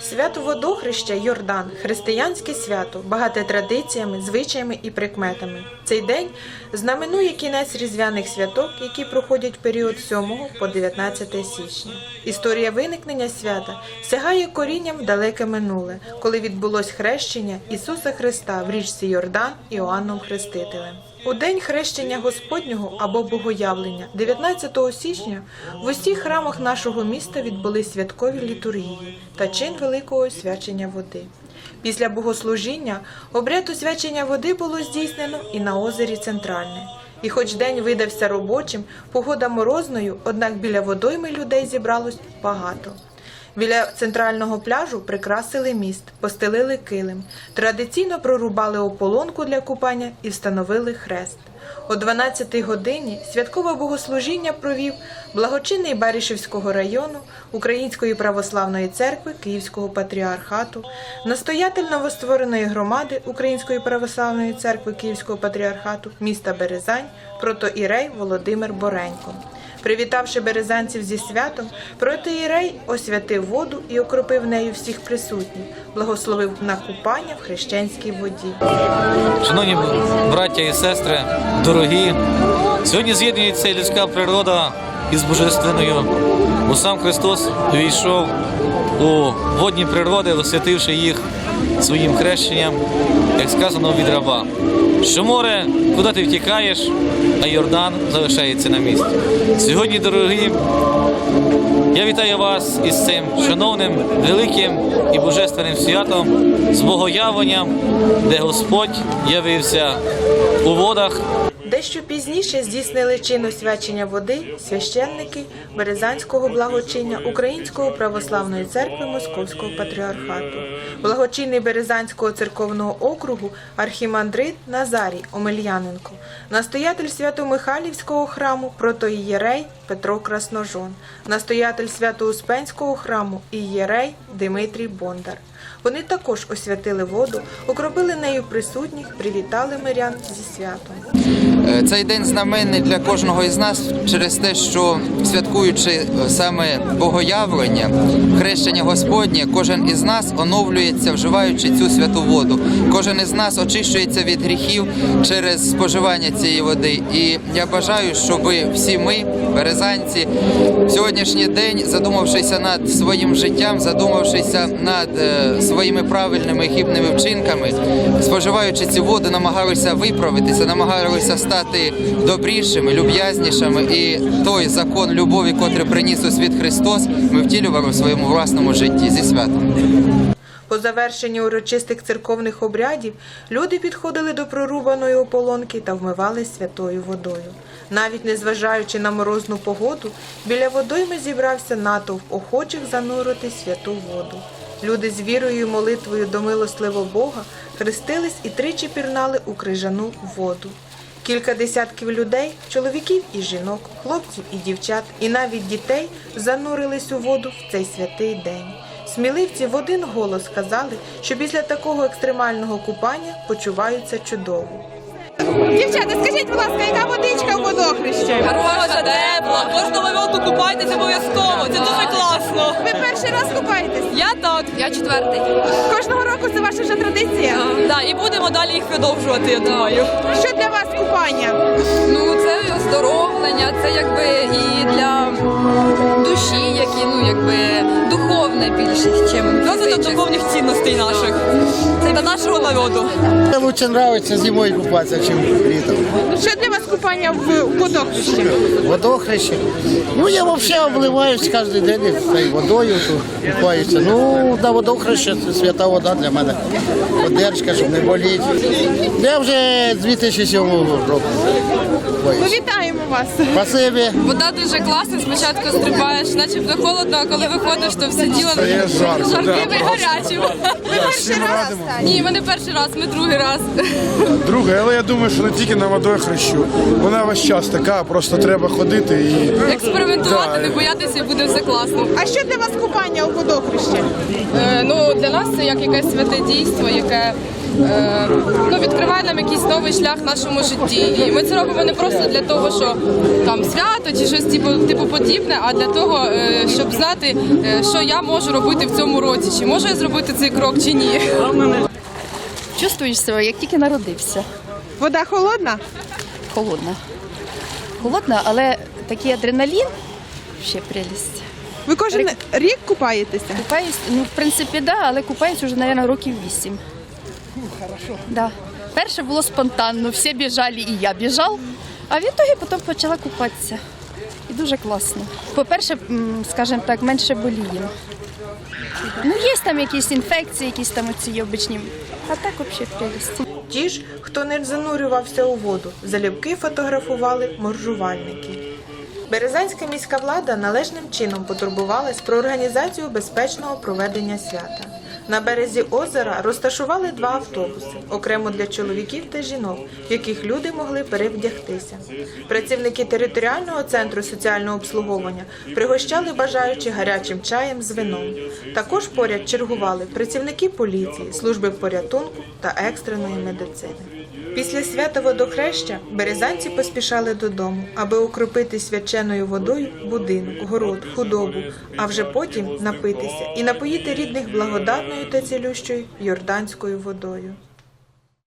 Свято водохреща Йордан християнське свято, багате традиціями, звичаями і прикметами. Цей день знаменує кінець різдвяних святок, які проходять період 7 по 19 січня. Історія виникнення свята сягає корінням в далеке минуле, коли відбулось хрещення Ісуса Христа в річці Йордан Іоанном Хрестителем. У день хрещення Господнього або Богоявлення, 19 січня, в усіх храмах нашого міста відбули святкові літургії та чин великого освячення води. Після богослужіння обряд освячення води було здійснено і на озері Центральне. І хоч день видався робочим, погода морозною, однак біля водойми людей зібралось багато. Біля центрального пляжу прикрасили міст, постелили килим, традиційно прорубали ополонку для купання і встановили хрест. О 12-й годині святкове богослужіння провів благочинний Барішівського району Української православної церкви Київського патріархату, настоятель новоствореної громади Української православної церкви Київського патріархату міста Березань протоірей Володимир Боренько. Привітавши березанців зі святом, протиєрей освятив воду і окропив нею всіх присутніх, благословив на купання в хрещенській воді. Шановні браття і сестри, дорогі, сьогодні з'єднується людська природа із божественною, бо сам Христос війшов у водні природи, освятивши їх своїм хрещенням, як сказано від раба. Що море, куди ти втікаєш, а Йордан залишається на місці. Сьогодні, дорогі, я вітаю вас із цим шановним, великим і божественним святом, з богоявленням, де Господь явився у водах Дещо пізніше здійснили чин освячення води священники Березанського благочиння Української православної церкви Московського патріархату, благочинний Березанського церковного округу архімандрит Назарій Омельяненко, настоятель Свято-Михайлівського храму протоієрей Петро Красножон, настоятель Свято-Успенського храму ієрей Димитрій Бондар. Вони також освятили воду, окропили нею присутніх, привітали мирян зі святом. Е, Цей день знаменний для кожного із нас через те, що святкуючи е, саме богоявлення, хрещення Господнє, кожен із нас оновлюється, вживаючи цю святу воду. Кожен із нас очищується від гріхів через споживання цієї води. І я бажаю, щоб всі ми, березанці, сьогоднішній день, задумавшися над своїм життям, задумавшися над е, своїми правильними і хибними вчинками, споживаючи цю воду, намагалися виправитися, намагалися стати добрішими, люб'язнішими. І той закон любові, котрий приніс у світ Христос, ми втілювали в своєму власному житті зі святом. По завершенні урочистих церковних обрядів люди підходили до прорубаної ополонки та вмивались святою водою. Навіть незважаючи на морозну погоду, біля водойми зібрався натовп охочих занурити святу воду. Люди з вірою і молитвою до милостливого Бога хрестились і тричі пірнали у крижану воду. Кілька десятків людей, чоловіків і жінок, хлопців і дівчат, і навіть дітей занурились у воду в цей святий день. Сміливці в один голос сказали, що після такого екстремального купання почуваються чудово. Дівчата, скажіть, будь ласка, яка водичка у водохрещі? Хороша, тепла. Кожного року купайтесь обов'язково. Це дуже класно. Ви перший раз купаєтесь? Я так. Я четвертий. Кожного року це ваша вже традиція. Да, і будемо далі їх продовжувати, я думаю. Що для вас купання? Ну, це оздоровлення, це якби і для душі, які ну якби більше, чим Розвиток фізичне. духовних цінностей наших та нашого народу. Мне лучше нравится зимой купаться, чем летом. Що для вас купання в водохрещі? Водохрещи. Ну, я вообще обливаюсь каждый день цією водою, купаюся. Ну, на водохреще це свята вода для мене. Поддержка, щоб не боліти. Я вже з 2007 року. Ми вітаємо вас. Спасибі. Вода дуже класна, спочатку стрибаєш, начебто холодно, а коли виходиш, то все тіло жарким і гарячим. Ви перший раз? Ні, ми не перший раз, ми другий раз. Друге, але я думаю, що не тільки на водою хрещу. Вона весь час така, просто треба ходити і Експериментувати, Да. не боятися і буде все класно. А що для вас купання у водохрещі? Нас це як якесь святе дійство, яке е, ну, відкриває нам якийсь новий шлях в нашому житті. І ми це робимо не просто для того, що там свято чи щось типу, типу подібне, а для того, е, щоб знати, е, що я можу робити в цьому році, чи можу я зробити цей крок, чи ні. Чувствуєш себе, як тільки народився. Вода холодна? Холодна. Холодна, але такий адреналін ще прелість. Ви кожен рік купаєтеся? Купаюсь, ну, в принципі, да, але купаюсь уже, мабуть, років вісім. Да. Перше було спонтанно, всі біжали і я біжав, а в ітогі потім почала купатися. І дуже класно. По-перше, м, скажімо так, менше боліємо. Ну, є там якісь інфекції, якісь там оці обичні, а так взагалі прелість. Ті ж, хто не занурювався у воду, залюбки фотографували моржувальники. Березанська міська влада належним чином потурбувалась про організацію безпечного проведення свята. На березі озера розташували два автобуси, окремо для чоловіків та жінок, в яких люди могли перевдягтися. Працівники територіального центру соціального обслуговування пригощали бажаючих гарячим чаєм з вином. Також поряд чергували працівники поліції, служби порятунку та екстреної медицини. Після свята водохреща березанці поспішали додому, аби укропити свяченою водою будинок, город, худобу, а вже потім напитися і напоїти рідних благодатною та цілющою йорданською водою.